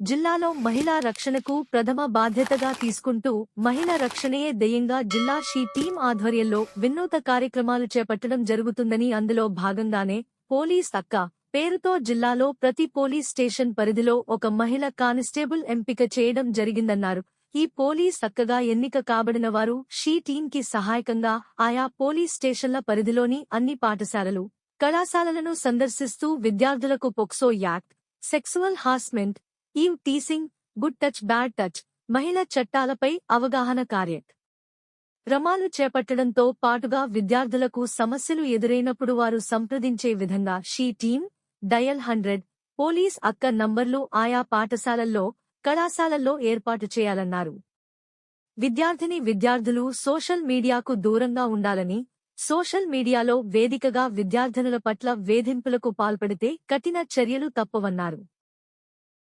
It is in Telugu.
జిల్లాలో మహిళా రక్షణకు ప్రథమ బాధ్యతగా తీసుకుంటూ మహిళా రక్షణయే దెయ్యంగా జిల్లా షీ టీం ఆధ్వర్యంలో వినూత కార్యక్రమాలు చేపట్టడం జరుగుతుందని అందులో భాగంగానే పోలీస్ అక్క పేరుతో జిల్లాలో ప్రతి పోలీస్ స్టేషన్ పరిధిలో ఒక మహిళ కానిస్టేబుల్ ఎంపిక చేయడం జరిగిందన్నారు. ఈ పోలీస్ అక్కగా ఎన్నిక కాబడిన వారు షీ టీంకి సహాయకంగా ఆయా పోలీస్ స్టేషన్ల పరిధిలోని అన్ని పాఠశాలలు కళాశాలలను సందర్శిస్తూ విద్యార్థులకు POCSO act sexual harassment eve teasing good touch bad touch మహిళ చట్టాలపై అవగాహన కార్యక్. రమాలు చేపట్టడంతో పాటుగా విద్యార్థులకు సమస్యలు ఎదురైనప్పుడు వారు సంప్రదించే విధంగా she team dial hundred police అక్క నంబర్లు ఆయా పాఠశాలల్లో కళాశాలల్లో ఏర్పాటు చేయాలన్నారు. విద్యార్థిని విద్యార్థులు సోషల్ మీడియాకు దూరంగా ఉండాలని సోషల్ మీడియాలో వేదికగా విద్యార్థినుల పట్ల వేధింపులకు పాల్పడితే కఠిన చర్యలు తప్పవన్నారు.